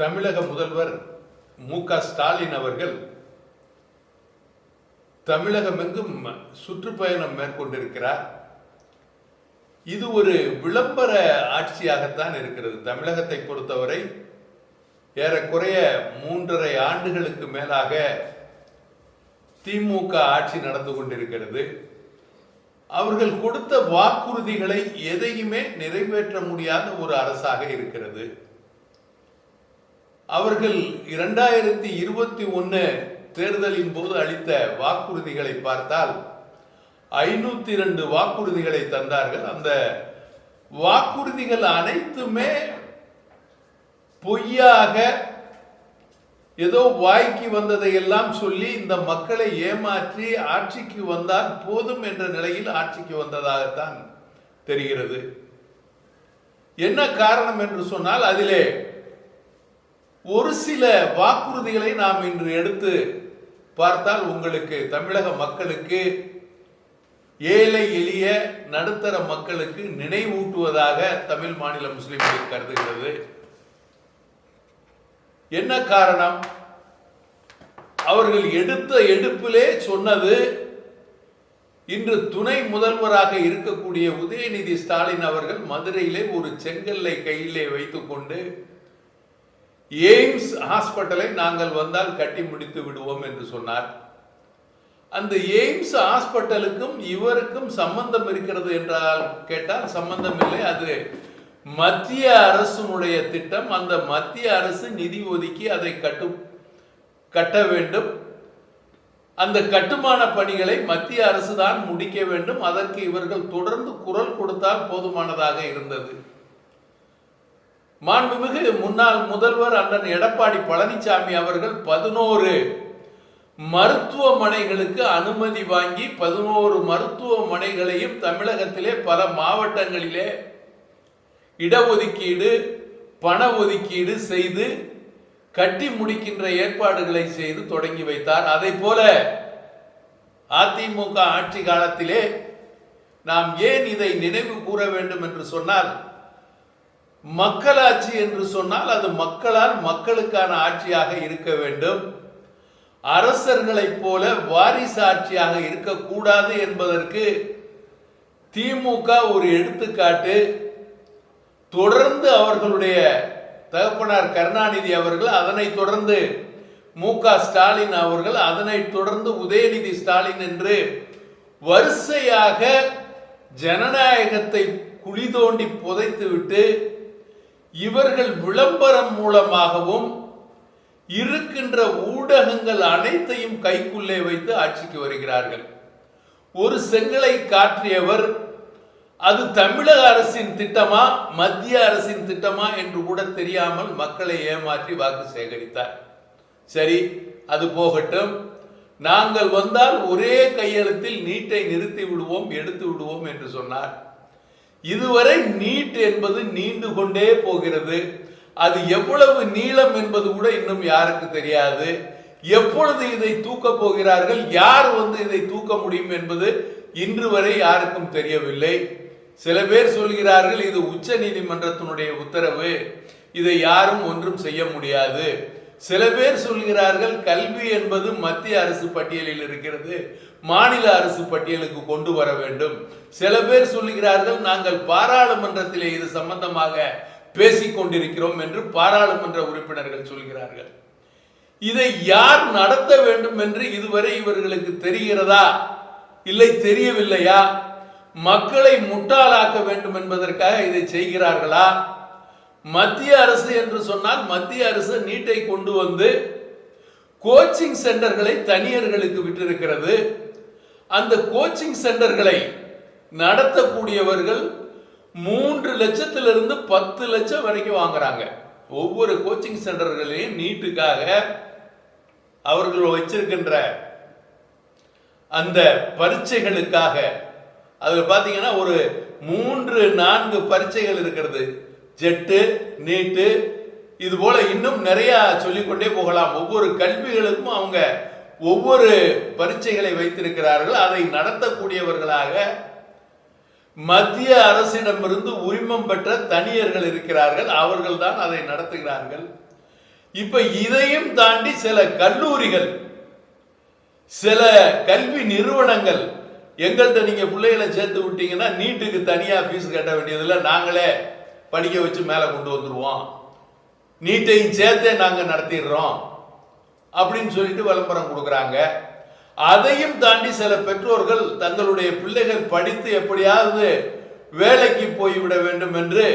தமிழக முதல்வர் மு க ஸ்டாலின் அவர்கள் தமிழகமெங்கும் சுற்றுப்பயணம் மேற்கொண்டிருக்கிறார். இது ஒரு விளம்பர ஆட்சியாகத்தான் இருக்கிறது. தமிழகத்தை பொறுத்தவரை ஏறக்குறைய மூன்றரை ஆண்டுகளுக்கு மேலாக திமுக ஆட்சி நடந்து கொண்டிருக்கிறது. அவர்கள் கொடுத்த வாக்குறுதிகளை எதையுமே நிறைவேற்ற முடியாத ஒரு அரசாக இருக்கிறது. அவர்கள் இரண்டாயிரத்தி இருபத்தி ஒன்னு தேர்தலின் போது அளித்த வாக்குறுதிகளை பார்த்தால் ஐநூத்தி ரெண்டு வாக்குறுதிகளை தந்தார்கள். அந்த வாக்குறுதிகள் அனைத்துமே பொய்யாக ஏதோ வாய்க்கு வந்ததை எல்லாம் சொல்லி இந்த மக்களை ஏமாற்றி ஆட்சிக்கு வந்தால் போதும் என்ற நிலையில் ஆட்சிக்கு வந்ததாகத்தான் தெரிகிறது. என்ன காரணம் என்று சொன்னால் அதிலே ஒரு சில வாக்குறுதிகளை நாம் இன்று எடுத்து பார்த்தால் உங்களுக்கு தமிழக மக்களுக்கு ஏழை எளிய நடுத்தர மக்களுக்கு நினைவூட்டுவதாக தமிழ் மாநில முஸ்லிம் லீக் கருதுகிறது. என்ன காரணம்? அவர்கள் எடுத்த எடுப்பிலே சொன்னது இன்று துணை முதல்வராக இருக்கக்கூடிய உதயநிதி ஸ்டாலின் அவர்கள் மதுரையிலே ஒரு செங்கல்லை கையிலே வைத்துக்கொண்டு எய்ம்ஸ் ஹாஸ்பிட்டலை நாங்கள் வந்தால் கட்டி முடித்து விடுவோம் என்று சொன்னார். அந்த எய்ம்ஸ் ஹாஸ்பிட்டலுக்கும் இவருக்கும் சம்பந்தம் இருக்கிறது என்றால் கேட்டால் சம்பந்தம் இல்லை. அது மத்திய அரசுனுடைய திட்டம். அந்த மத்திய அரசு நிதி ஒதுக்கி அதை கட்டு கட்ட வேண்டும். அந்த கட்டுமான பணிகளை மத்திய அரசு தான் முடிக்க வேண்டும். அதற்கு இவர்கள் தொடர்ந்து குரல் கொடுத்தால் போதுமானதாக இருந்தது. மாண்புமிகு முன்னாள் முதல்வர் அண்ணன் எடப்பாடி பழனிசாமி அவர்கள் பதினோரு மருத்துவமனைகளுக்கு அனுமதி வாங்கி பதினோரு மருத்துவமனைகளையும் தமிழகத்திலே பல மாவட்டங்களிலே இடஒதுக்கீடு பண ஒதுக்கீடு செய்து கட்டி முடிக்கின்ற ஏற்பாடுகளை செய்து தொடங்கி வைத்தார். அதை போல அதிமுக ஆட்சி காலத்திலே நாம் ஏன் இதை நினைவு கூற வேண்டும் என்று சொன்னால் மக்களாட்சி என்று சொன்னால் அது மக்களால் மக்களுக்கான ஆட்சியாக இருக்க வேண்டும். அரசர்களைப் போல வாரிசு ஆட்சியாக இருக்கக்கூடாது என்பதற்கு திமுக ஒரு எடுத்துக்காட்டு. தொடர்ந்து அவர்களுடைய தகப்பனார் கருணாநிதி அவர்கள் அதனைத் தொடர்ந்து மு ஸ்டாலின் அவர்கள் அதனைத் தொடர்ந்து உதயநிதி ஸ்டாலின் என்று வரிசையாக ஜனநாயகத்தை குழி தோண்டி புதைத்துவிட்டு இவர்கள் விளம்பரம் மூலமாகவும் இருக்கின்ற ஊடகங்கள் அனைத்தையும் கைக்குள்ளே வைத்து ஆட்சிக்கு வருகிறார்கள். ஒரு செங்கலை காற்றியவர் அது தமிழக அரசின் திட்டமா மத்திய அரசின் திட்டமா என்று கூட தெரியாமல் மக்களை ஏமாற்றி வாக்கு சேகரித்தார். சரி அது போகட்டும். நாங்கள் வந்தால் ஒரே கையெழுத்தில் நீட்டை நிறுத்தி விடுவோம் எடுத்து விடுவோம் என்று சொன்னார். இதுவரை நீட் என்பது நீண்டு கொண்டே போகிறது. அது எவ்வளவு நீளம் என்பது கூட இன்னும் யாருக்கு தெரியாது. எப்பொழுது இதை தூக்கப் போகிறார்கள்? யார் வந்து இதை தூக்க முடியும் என்பது இன்று வரை யாருக்கும் தெரியவில்லை. சில பேர் சொல்கிறார்கள் இது உச்ச நீதிமன்றத்தினுடைய உத்தரவு. இதை யாரும் ஒன்றும் செய்ய முடியாது. சில பேர் சொல்கிறார்கள் கல்வி என்பது மத்திய அரசு பட்டியலில் இருக்கிறது. மாநில அரசு பட்டியலுக்கு கொண்டு வர வேண்டும். சில பேர் சொல்லுகிறார்கள் நாங்கள் பாராளுமன்றத்திலே இது சம்பந்தமாக பேசிக் கொண்டிருக்கிறோம் என்று பாராளுமன்ற உறுப்பினர்கள் சொல்கிறார்கள். இதை யார் நடத்த வேண்டும் என்று இதுவரை இவர்களுக்கு தெரிகிறதா? இல்லை தெரியவில்லையா? மக்களை முட்டாளாக்க வேண்டும் என்பதற்காக இதை செய்கிறார்களா? மத்திய அரசு என்று சொன்னால் மத்திய அரசு நீட்டை கொண்டு வந்து கோச்சிங் சென்டர்களை தனியர்களுக்கு விட்டிருக்கிறது. அந்த கோச்சிங் சென்டர்களை நடத்தக்கூடியவர்கள் மூன்று லட்சத்திலிருந்து பத்து லட்சம் வரைக்கும் வாங்குறாங்க. ஒவ்வொரு கோச்சிங் சென்டர்களையும் நீட்டுக்காக அவர்கள் வச்சிருக்கின்ற அந்த பரீட்சைகளுக்காக. அதில் பார்த்தீங்கன்னா ஒரு மூன்று நான்கு பரீட்சைகள் இருக்கிறது. ஜெட்டு நீட்டு இது போல இன்னும் நிறைய சொல்லிக்கொண்டே போகலாம். ஒவ்வொரு கல்விகளுக்கும் அவங்க ஒவ்வொரு பரீட்சைகளை வைத்திருக்கிறார்கள் அதை நடத்தக்கூடியவர்களாக மத்திய அரசிடமிருந்து உரிமம் பெற்ற தனியர்கள் இருக்கிறார்கள் அவர்கள் தான் அதை நடத்துகிறார்கள். இப்ப இதையும் தாண்டி சில கல்லூரிகள் சில கல்வி நிறுவனங்கள் எங்கள்கிட்ட நீங்க பிள்ளைகளை சேர்த்து விட்டீங்கன்னா நீட்டுக்கு தனியா ஃபீஸ் கட்ட வேண்டியதில்லை நாங்களே படிக்க வச்சு மேலே கொண்டு வந்துருவோம். நீட்டையும் சேர்த்தே நாங்க நடத்திடுறோம். அப்படின்னு சொல்லிட்டு விளம்பரம் கொடுக்குறாங்க. அதையும் தாண்டி சில பெற்றோர்கள் தங்களுடைய பிள்ளைகள் படித்து எப்படியாவது வேலைக்கு போய்விட வேண்டும் என்று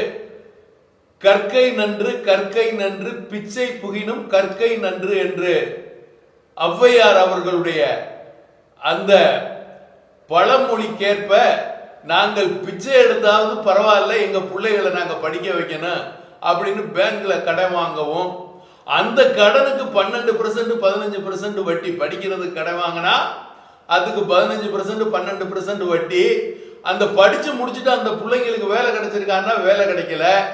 கற்கை நன்று கற்கை நன்று பிச்சை புகினும் கற்கை நன்று என்று ஔவையார் அவர்களுடைய அந்த பழமொழிக்கேற்ப நாங்கள் பிச்சை எடுத்தாவது பரவாயில்ல எங்க பிள்ளைகளை நாங்கள் படிக்க வைக்கணும் அப்படின்னு பேங்க்ல கடன் வாங்கவும் அந்த கடனுக்கு பன்னெண்டு பர்சன்ட் பதினஞ்சு பர்சன்ட் வட்டி படிக்கிறது கடன் வாங்கினா அதுக்கு பதினஞ்சு பர்சன்ட் பன்னெண்டு பர்சன்ட் வட்டி. அந்த படிச்சு முடிச்சுட்டு அந்த பிள்ளைங்களுக்கு வேலை கிடைச்சிருக்காங்கன்னா வேலை கிடைக்கல.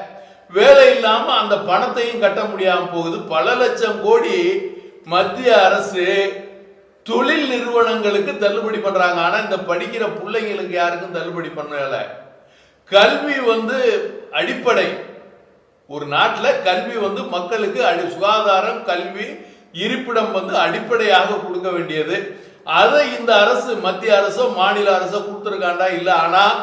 வேலை இல்லாம அந்த பணத்தையும் கட்ட முடியாம போகுது. பல லட்சம் கோடி மத்திய அரசு தொழில் நிறுவனங்களுக்கு தள்ளுபடி பண்றாங்க. ஆனா இந்த படிக்கிற பிள்ளைங்களுக்கு யாருக்கும் தள்ளுபடி பண்ணல. கல்வி வந்து அடிப்படை. ஒரு நாட்டில் கல்வி வந்து மக்களுக்கு அடி சுகாதாரம் கல்வி இருப்பிடம் வந்து அடிப்படையாக கொடுக்க வேண்டியது. அதை இந்த அரசு மத்திய அரசோ மாநில அரசோ கொடுத்துருக்காண்டா? இல்லை. ஆனால்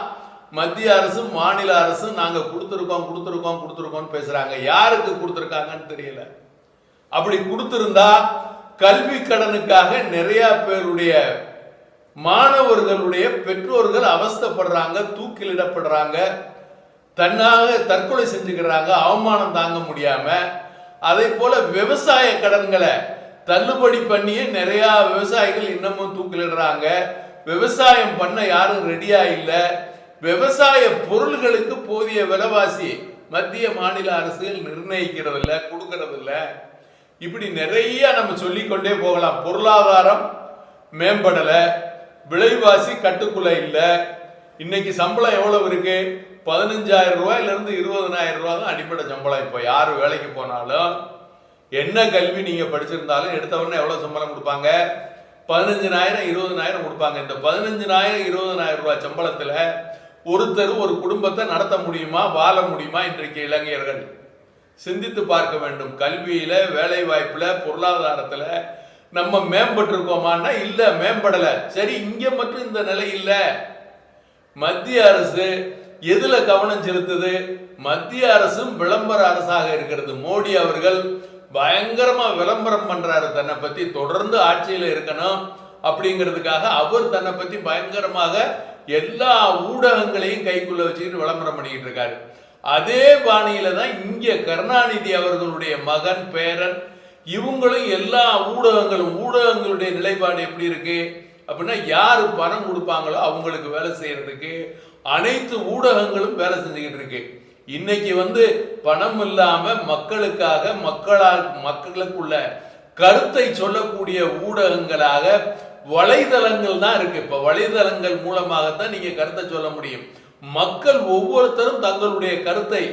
மத்திய அரசு மாநில அரசு நாங்கள் கொடுத்துருக்கோம் கொடுத்துருக்கோம் கொடுத்துருக்கோம்னு பேசுறாங்க. யாருக்கு கொடுத்துருக்காங்கன்னு தெரியல. அப்படி கொடுத்துருந்தா கல்வி கடனுக்காக நிறைய பேருடைய மாணவர்களுடைய பெற்றோர்கள் அவஸ்தைப்படுறாங்க தூக்கிலிடப்படுறாங்க. தன்னாக தற்கொலை செஞ்சுக்கிறாங்க அவமானம் தாங்க முடியாம அதே போல விவசாய கடன்களை தள்ளுபடி பண்ணியே நிறைய விவசாயிகள் இன்னமும் தூக்கிலிடுறாங்க. விவசாயம் பண்ண யாரும் ரெடியா இல்லை. விவசாய பொருள்களுக்கு போதிய விலைவாசி மத்திய மாநில அரசுகள் நிர்ணயிக்கிறது கொடுக்கறதில்ல. கொடுக்கறது இப்படி நிறைய நம்ம சொல்லிக்கொண்டே போகலாம். பொருளாதாரம் மேம்படலை. விலைவாசி கட்டுக்குள்ள இல்லை. இன்னைக்கு சம்பளம் எவ்வளவு இருக்கு? பதினஞ்சாயிரம் ரூபாயில இருந்து இருபதனாயிரம் ரூபா தான் அடிப்படை சம்பளம். இப்போ யார் வேலைக்கு போனாலும் என்ன கல்வி நீங்கள் படிச்சிருந்தாலும் எடுத்தவொடனே எவ்வளோ சம்பளம் கொடுப்பாங்க? பதினஞ்சுனாயிரம் இருபதனாயிரம் கொடுப்பாங்க. இந்த பதினஞ்சுனாயிரம் இருபதனாயிரம் ரூபாய் சம்பளத்தில் ஒருத்தர் ஒரு குடும்பத்தை நடத்த முடியுமா? வாழ முடியுமா? இன்றைக்கு இளைஞர்கள் சிந்தித்து பார்க்க வேண்டும். கல்வியில வேலை வாய்ப்புல பொருளாதாரத்துல நம்ம மேம்பட்டிருக்கோமான்னா இல்லை மேம்படலை. சரி இங்கே மட்டும் இந்த நிலை இல்லை. மத்திய அரசு எதுல கவனம் செலுத்துது? மத்திய அரசும் விளம்பர அரசாக இருக்கிறது. மோடி அவர்கள் பயங்கரமா விளம்பரம் பண்றாரு தன்னை பத்தி. தொடர்ந்து ஆட்சியில இருக்கணும் அப்படிங்கிறதுக்காக அவர் தன்னை பத்தி பயங்கரமாக எல்லா ஊடகங்களையும் கைக்குள்ள வச்சுக்கிட்டு விளம்பரம் பண்ணிக்கிட்டு இருக்காரு. அதே பாணியில தான் இங்கே கருணாநிதி அவர்களுடைய மகன் பேரன் இவங்களும் எல்லா ஊடகங்களும் ஊடகங்களுடைய நிலைப்பாடு எப்படி இருக்கு? அப்படின்னா யாரு பணம் கொடுப்பாங்களோ அவங்களுக்கு வேலை செய்யறதுக்கு அனைத்து ஊடகங்களும் வேலை செஞ்சுக்கிட்டு இருக்கு. இன்னைக்கு வந்து பணம் இல்லாம மக்களுக்காக மக்களால் மக்களுக்குள்ள கருத்தை சொல்லக்கூடிய ஊடகங்களாக வலைதளங்கள் தான் இருக்கு. இப்ப வலைதளங்கள் மூலமாகத்தான் நீங்க கருத்தை சொல்ல முடியும். மக்கள் ஒவ்வொருத்தரும் தங்களுடைய கருத்தை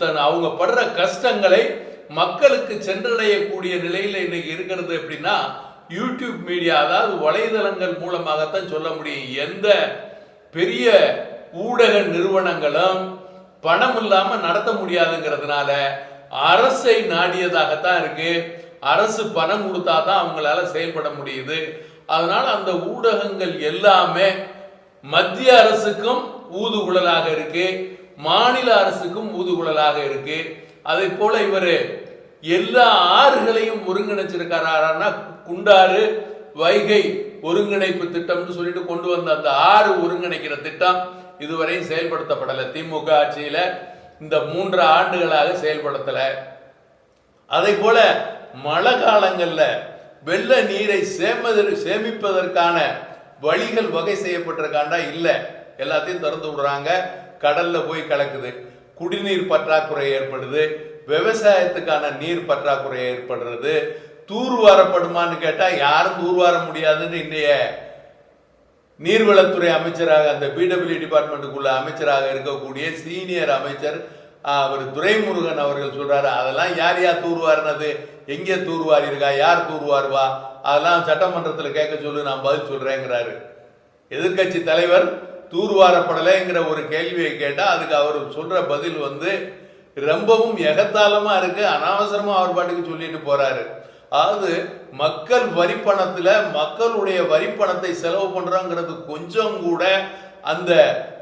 தன் அவங்க படுற கஷ்டங்களை மக்களுக்கு சென்றடையக்கூடிய நிலையில இன்னைக்கு இருக்கிறது எப்படின்னா யூடியூப் மீடியா அதாவது வலைதளங்கள் மூலமாகத்தான் சொல்ல முடியும். எந்த பெரிய ஊடக நிறுவனங்களும் பணம் இல்லாமல் நடத்த முடியாதுங்கிறதுனால அரசை நாடியதாகத்தான் இருக்கு. அரசு பணம் கொடுத்தா தான் அவங்களால செயல்பட முடியுது. அதனால அந்த ஊடகங்கள் எல்லாமே மத்திய அரசுக்கும் ஊதுகுழலாக இருக்கு. மாநில அரசுக்கும் ஊதுகுழலாக இருக்கு. அதை போல இவர் எல்லா ஆறுகளையும் ஒருங்கிணைச்சிருக்காரான்னா குண்டாறு வைகை ஒருங்கிணைப்பு திட்டம்னு சொல்லிட்டு கொண்டு வந்த அந்த ஆறு ஒருங்கிணைக்கிற திட்டம் இதுவரையும் செயல்படுத்தப்படலை. திமுக ஆட்சியில் இந்த மூன்று ஆண்டுகளாக செயல்படுத்தலை. அதே போல மழை காலங்களில் வெள்ள நீரை சேமது சேமிப்பதற்கான வழிகள் வகை செய்யப்பட்டிருக்காண்டா? இல்லை. எல்லாத்தையும் திறந்து விடுறாங்க. கடல்ல போய் கலக்குது. குடிநீர் பற்றாக்குறை ஏற்படுது. விவசாயத்துக்கான நீர் பற்றாக்குறை ஏற்படுறது. தூர்வாரப்படுமான்னு கேட்டால் யாரும் தூர்வார முடியாதுன்னு இன்றைய நீர்வளத்துறை அமைச்சராக அந்த பிடபிள்யூ டிபார்ட்மெண்ட்டுக்குள்ள அமைச்சராக இருக்கக்கூடிய சீனியர் அமைச்சர் அவர் துரைமுருகன் அவர்கள் சொல்றாரு அதெல்லாம் யார் யார் தூர்வாரினது? எங்கே தூர்வாரி இருக்கா யார் தூர்வாருவா? அதெல்லாம் சட்டமன்றத்தில் கேட்க சொல்லு நான் பதில் சொல்றேங்கிறாரு. எதிர்கட்சி தலைவர் தூர்வாரப்படலைங்கிற ஒரு கேள்வியை கேட்டால் அதுக்கு அவர் சொல்ற பதில் வந்து ரொம்பவும் எகத்தாளமா இருக்கு. அனாவசரமா அவர் பாட்டுக்கு சொல்லிட்டு போறாரு. அதாவது மக்கள் வரி மக்களுடைய வரி பணத்தை செலவு பண்ணுறோங்கிறது கொஞ்சம் கூட அந்த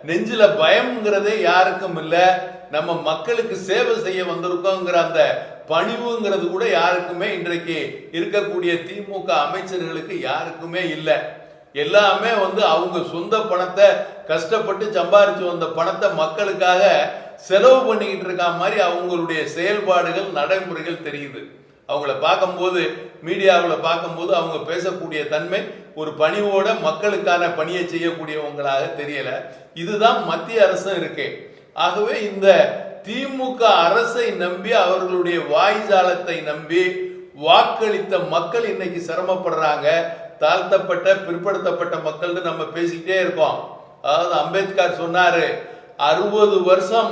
நெஞ்சில பயம்ங்கிறதே யாருக்கும் இல்லை. நம்ம மக்களுக்கு சேவை செய்ய வந்திருக்கோங்கிற அந்த பணிவுங்கிறது கூட யாருக்குமே இன்றைக்கு இருக்கக்கூடிய திமுக அமைச்சர்களுக்கு யாருக்குமே இல்லை. எல்லாமே வந்து அவங்க சொந்த பணத்தை கஷ்டப்பட்டு சம்பாரிச்சு வந்த பணத்தை மக்களுக்காக செலவு பண்ணிக்கிட்டு இருக்க மாதிரி அவங்களுடைய செயல்பாடுகள் நடைமுறைகள் தெரியுது. அவங்கள பார்க்கும்போது மீடியாவில் பார்க்கும்போது அவங்க பேசக்கூடிய தன்மை ஒரு பணிவோட மக்களுக்கான பணியை செய்யக்கூடியவங்களாக தெரியல. இதுதான் மத்திய அரசும் இருக்கு. ஆகவே இந்த திமுக அரசை நம்பி அவர்களுடைய வாய்ஜாலத்தை நம்பி வாக்களித்த மக்கள் இன்னைக்கு சிரமப்படுறாங்க. தாழ்த்தப்பட்ட பிற்படுத்தப்பட்ட மக்கள்னு நம்ம பேசிக்கிட்டே இருக்கோம். அதாவது அம்பேத்கர் சொன்னாரு அறுபது வருஷம்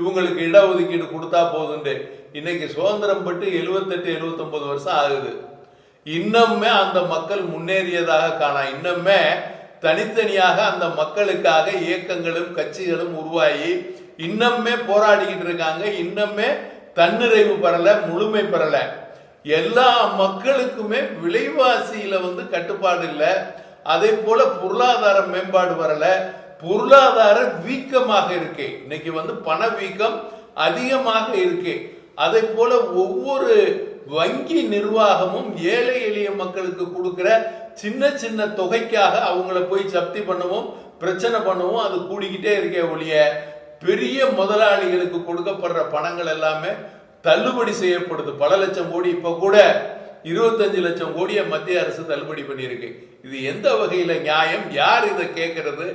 இவங்களுக்கு இடஒதுக்கீடு கொடுத்தா போதுண்டு. இன்னைக்கு சுதந்திரம் பட்டு எழுபத்தெட்டு எழுபத்தொன்பது வருஷம் ஆகுது. இன்னுமே அந்த மக்கள் முன்னேறியதாக காணா. இன்னுமே தனித்தனியாக அந்த மக்களுக்காக இயக்கங்களும் கட்சிகளும் உருவாகி இன்னமே போராடிக்கிட்டு இருக்காங்க. இன்னுமே தன்னிறைவு பெறல முழுமை பெறல. எல்லா மக்களுக்குமே விலைவாசியில வந்து கட்டுப்பாடு இல்லை. அதே போல பொருளாதார மேம்பாடு வரல. பொருளாதார வீக்கமாக இருக்கு. இன்னைக்கு வந்து பண வீக்கம் அதிகமாக இருக்கு. அதே போல ஒவ்வொரு வங்கி நிர்வாகமும் ஏழை எளிய மக்களுக்கு கொடுக்கிற சின்ன சின்ன தொகைக்காக அவங்கள போய் ஜப்தி பண்ணவும் பிரச்சனை பண்ணவும் அது கூடிக்கிட்டே இருக்கே ஒழிய பெரிய முதலாளிகளுக்கு கொடுக்கப்படுற பணங்கள் எல்லாமே தள்ளுபடி செய்யப்படுது. பல லட்சம் கோடி இப்ப கூட இருபத்தஞ்சு லட்சம் கோடியை மத்திய அரசு தள்ளுபடி பண்ணியிருக்கு. இது எந்த வகையில நியாயம்? யார் இதை கேட்கறது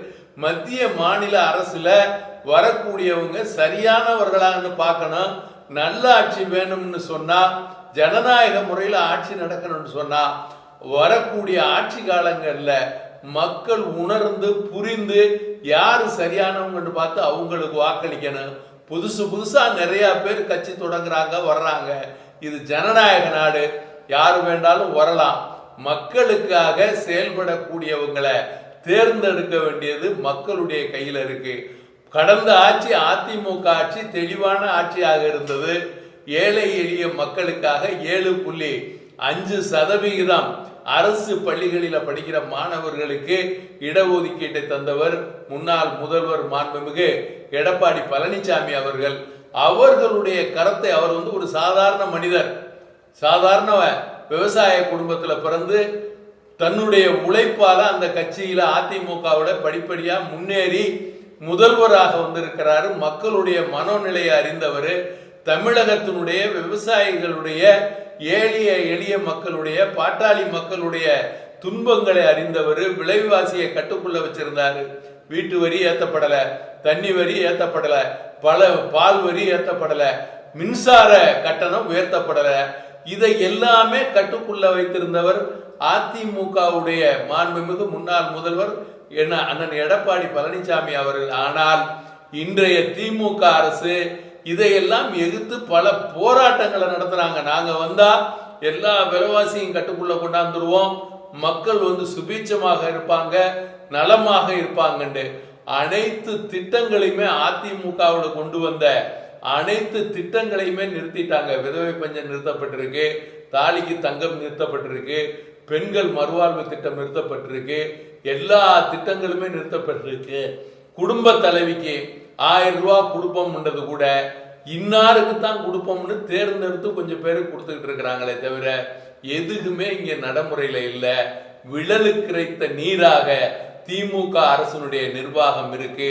மத்திய மாநில அரசுல வரக்கூடியவங்க சரியானவர்களான்னு பார்க்கணும். நல்ல ஆட்சி வேணும்னு சொன்னால் ஜனநாயக முறையில் ஆட்சி நடக்கணும்னு சொன்னால் வரக்கூடிய ஆட்சி காலங்களில் மக்கள் உணர்ந்து புரிந்து யார் சரியானவங்கன்னு பார்த்து அவங்களுக்கு வாக்களிக்கணும். புதுசு புதுசாக நிறையா பேர் கட்சி தொடங்குறாங்க வர்றாங்க. இது ஜனநாயக நாடு. யார் வேண்டாலும் வரலாம். மக்களுக்காக செயல்படக்கூடியவங்களை தேர்ந்தெடுக்க வேண்டியது மக்களுடைய கையில் இருக்குது கடந்த ஆட்சி அதிமுக ஆட்சி தெளிவான ஆட்சியாக இருந்தது. ஏழை எளிய மக்களுக்காக ஏழு புள்ளி அஞ்சு சதவிகிதம் அரசு பள்ளிகளில் படிக்கிற மாணவர்களுக்கு இடஒதுக்கீட்டை தந்தவர் முன்னாள் முதல்வர் மாண்புமிகு எடப்பாடி பழனிசாமி அவர்கள். அவர்களுடைய கரத்தை அவர் வந்து ஒரு சாதாரண மனிதர். சாதாரண விவசாய குடும்பத்தில் பிறந்து தன்னுடைய உழைப்பால் அந்த கட்சியில் அதிமுகவோட படிப்படியாக முன்னேறி முதல்வராக வந்திருக்கிறாரு. மக்களுடைய மனோநிலையை அறிந்தவர். தமிழகத்தினுடைய விவசாயிகளுடைய ஏழிய எளிய மக்களுடைய பாட்டாளி மக்களுடைய துன்பங்களை அறிந்தவர். விலைவாசியை கட்டுக்குள்ள வச்சிருந்தாரு. வீட்டு வரி ஏத்தப்படல தண்ணி வரி ஏத்தப்படல பல பால் வரி ஏத்தப்படல மின்சார கட்டணம் உயர்த்தப்படல. இதை எல்லாமே கட்டுக்குள்ள வைத்திருந்தவர் அதிமுகவுடைய மாண்புமிகு முன்னாள் முதல்வர் என்ன அண்ணன் எடப்பாடி பழனிசாமி அவர்கள் ஆனால் இன்றைய திமுக அரசு இதையெல்லாம் எதிர்த்து பல போராட்டங்களை நடத்துறாங்க. நாங்க வந்தா எல்லா விலைவாசியும் கட்டுக்குள்ள கொண்டாந்துருவோம். மக்கள் வந்து சுபீட்சமாக இருப்பாங்க நலமாக இருப்பாங்கண்டு. அனைத்து திட்டங்களையுமே அதிமுகவோட கொண்டு வந்த அனைத்து திட்டங்களையுமே நிறுத்திட்டாங்க. விதவை பஞ்சம் நிறுத்தப்பட்டிருக்கு தாலிக்கு தங்கம் நிறுத்தப்பட்டிருக்கு பெண்கள் மறுவாழ்வு திட்டம் நிறுத்தப்பட்டிருக்கு. எல்லா திட்டங்களுமே நிறுத்தப்பட்டிருக்கு. குடும்ப தலைவிக்கு ஆயிரம் ரூபா கொடுப்போம்ன்றது கூட இன்னாருக்கு தான் கொடுப்போம்னு தேர்ந்தெடுத்து கொஞ்சம் பேருக்கு கொடுத்துக்கிட்டு இருக்கிறாங்களே தவிர எதுக்குமே இங்கே நடைமுறையில் இல்லை. விழலுக்கிரைத்த நீராக திமுக அரசனுடைய நிர்வாகம் இருக்கு.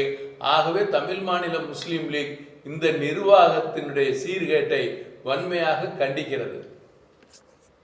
ஆகவே தமிழ் மாநில முஸ்லீம் லீக் இந்த நிர்வாகத்தினுடைய சீர்கேட்டை வன்மையாக கண்டிக்கிறது.